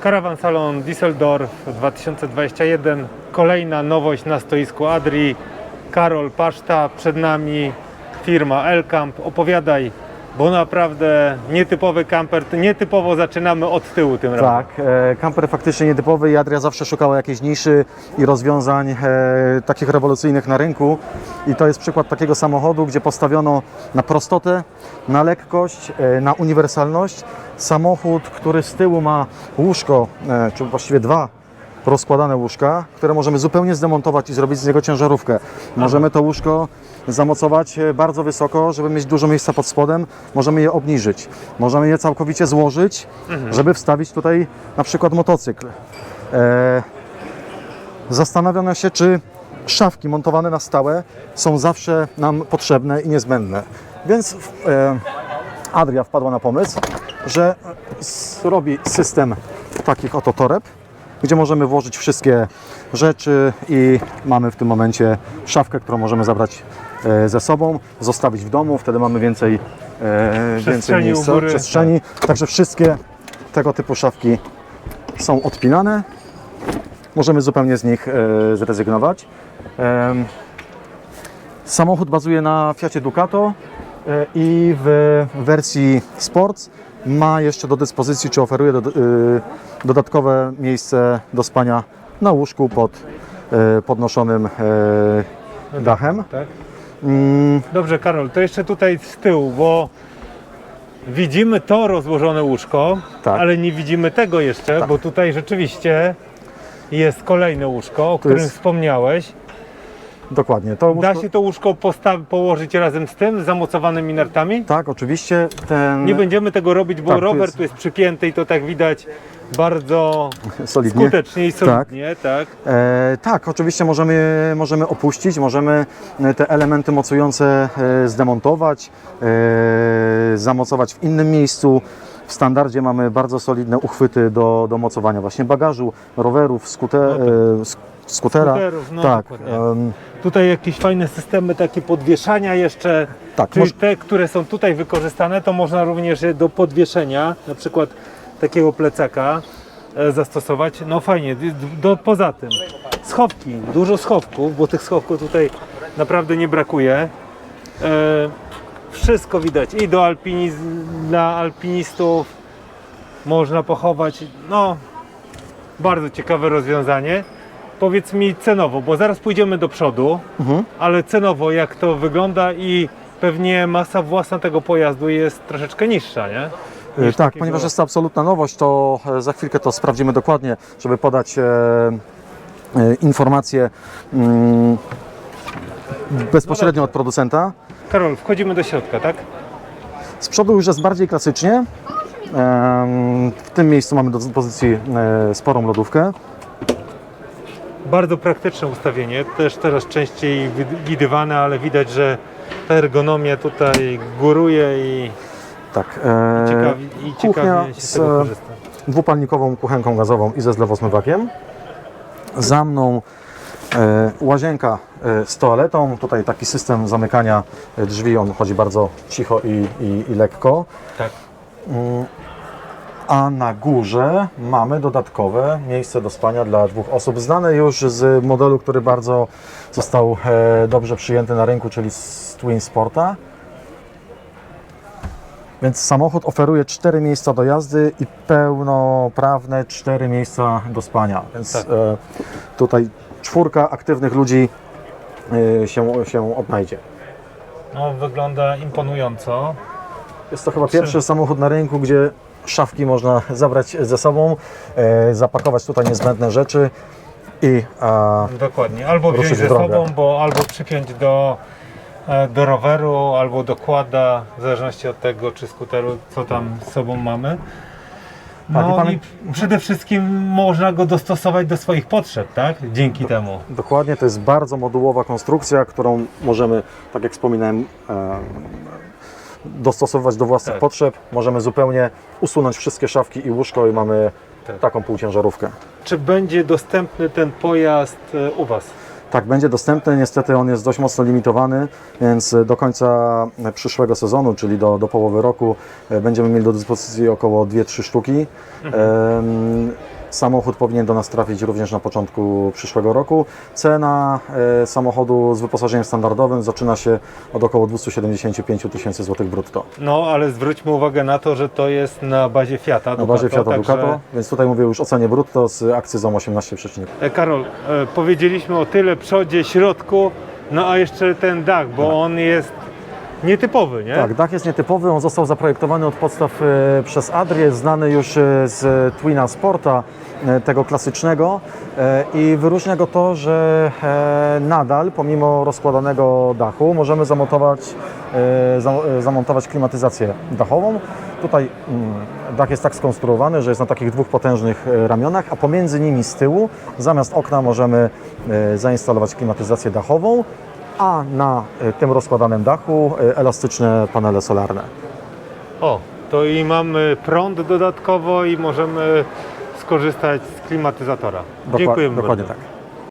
Karawan Salon Düsseldorf 2021. Kolejna nowość na stoisku Adri. Karol Paszta, przed nami firma Elkamp. Opowiadaj, bo naprawdę nietypowy kamper. Nietypowo zaczynamy od tyłu tym razem. Tak, e, kamper faktycznie nietypowy i Adria zawsze szukała jakiejś niszy i rozwiązań e, takich rewolucyjnych na rynku. I to jest przykład takiego samochodu, gdzie postawiono na prostotę, na lekkość, e, na uniwersalność. Samochód, który z tyłu ma łóżko, e, czy właściwie dwa rozkładane łóżka, które możemy zupełnie zdemontować i zrobić z niego ciężarówkę. Możemy to łóżko zamocować e, bardzo wysoko, żeby mieć dużo miejsca pod spodem. Możemy je obniżyć. Możemy je całkowicie złożyć, żeby wstawić tutaj na przykład motocykl. E, Zastanawiam się, czy szafki montowane na stałe są zawsze nam potrzebne i niezbędne. Więc e, Adria wpadła na pomysł, że zrobi system takich oto toreb, gdzie możemy włożyć wszystkie rzeczy i mamy w tym momencie szafkę, którą możemy zabrać e, ze sobą, zostawić w domu, wtedy mamy więcej, e, więcej miejsca, góry, przestrzeni. Także wszystkie tego typu szafki są odpinane. Możemy zupełnie z nich e, zrezygnować. Samochód bazuje na Fiacie Ducato i w wersji Sports ma jeszcze do dyspozycji, czy oferuje do, e, dodatkowe miejsce do spania na łóżku pod e, podnoszonym e, dachem. Tak? Mm, Dobrze, Karol, to jeszcze tutaj z tyłu, bo widzimy to rozłożone łóżko, Tak. ale nie widzimy tego jeszcze, bo tutaj rzeczywiście jest kolejne łóżko, o którym jest- wspomniałeś. Dokładnie. To Da łóżko- się to łóżko położyć razem z tym, z zamocowanymi nartami? Tak, oczywiście. Ten Nie będziemy tego robić, bo Tak, tu rower jest- tu jest przypięty i to tak widać bardzo solidnie. skutecznie i solidnie, tak. E, tak, oczywiście możemy, możemy opuścić, możemy e, te elementy mocujące e, zdemontować, e, zamocować w innym miejscu. W standardzie mamy bardzo solidne uchwyty do, do mocowania właśnie bagażu, rowerów, skute, No tak. Sk- skutera. Skuterów, no tak, em, Tutaj jakieś fajne systemy takie podwieszania jeszcze. Tak, Czyli moż- te, które są tutaj wykorzystane, to można również je do podwieszenia, na przykład takiego plecaka e, zastosować. No fajnie, do, poza tym schowki, dużo schowków, bo tych schowków tutaj naprawdę nie brakuje. E, wszystko widać i do alpiniz dla alpinistów można pochować. No, bardzo ciekawe rozwiązanie. Powiedz mi cenowo, bo zaraz pójdziemy do przodu, Mhm. ale cenowo jak to wygląda i pewnie masa własna tego pojazdu jest troszeczkę niższa, nie? E, Niż Tak, takiego- ponieważ jest to absolutna nowość, to e, za chwilkę to sprawdzimy dokładnie, żeby podać e, e, informacje mm, bezpośrednio od producenta. Karol, wchodzimy do środka, tak? Z przodu już jest bardziej klasycznie. Em, W tym miejscu mamy do dyspozycji e, sporą lodówkę. Bardzo praktyczne ustawienie, też teraz częściej wi- widywane, ale widać, że ta ergonomia tutaj góruje i Tak, e, ciekawi, i ciekawie się z tego korzysta. dwupalnikową kuchenką gazową i ze zlewozmywakiem. Za mną e, łazienka e, z toaletą. Tutaj taki system zamykania e, drzwi, on chodzi bardzo cicho i, i, i lekko. Tak. A na górze mamy dodatkowe miejsce do spania dla dwóch osób, znane już z modelu, który bardzo został e, dobrze przyjęty na rynku, czyli z Twin Sporta. Więc samochód oferuje cztery miejsca do jazdy i pełnoprawne cztery miejsca do spania. Więc Tak. e, tutaj czwórka aktywnych ludzi e, się, się odnajdzie. No, wygląda imponująco. Jest to chyba pierwszy samochód na rynku, gdzie szafki można zabrać ze sobą, e, zapakować tutaj niezbędne rzeczy i Dokładnie. Albo wziąć ze sobą, bo albo przypiąć do, e, do roweru, albo do kłada, w zależności od tego, czy skuteru, co tam z sobą mamy. Tak, No i pamię- i przede wszystkim można go dostosować do swoich potrzeb, tak? Dzięki temu. dokładnie to jest bardzo modułowa konstrukcja, którą możemy, tak jak wspominałem, e, dostosować do własnych Tak. potrzeb. Możemy zupełnie usunąć wszystkie szafki i łóżko i mamy Tak. taką półciężarówkę. Czy będzie dostępny ten pojazd e, u Was? Tak, będzie dostępny. Niestety on jest dość mocno limitowany, więc do końca przyszłego sezonu, czyli do, do połowy roku, e, będziemy mieli do dyspozycji około 2-3 sztuki. Em, Samochód powinien do nas trafić również na początku przyszłego roku. Cena e, samochodu z wyposażeniem standardowym zaczyna się od około 275 tysięcy złotych brutto. No, ale zwróćmy uwagę na to, że to jest na bazie Fiata. Na bazie Fiata także- Ducato, więc tutaj mówię już o cenie brutto z akcyzą 18,5. E, Karol, e, powiedzieliśmy o tyle przodzie, środku, no a jeszcze ten dach, bo on jest nietypowy, nie? Tak, dach jest nietypowy, on został zaprojektowany od podstaw e, przez Adrię, znany już e, z Twina Sporta, e, tego klasycznego i wyróżnia go to, że nadal, pomimo rozkładanego dachu, możemy zamontować, za, zamontować klimatyzację dachową. Tutaj mm, dach jest tak skonstruowany, że jest na takich dwóch potężnych ramionach, a pomiędzy nimi z tyłu, zamiast okna możemy zainstalować klimatyzację dachową, a na e, tym rozkładanym dachu e, elastyczne panele solarne. O, to i mamy prąd dodatkowo i możemy skorzystać z klimatyzatora. Dokła- Dziękujemy Dokładnie bardzo. tak.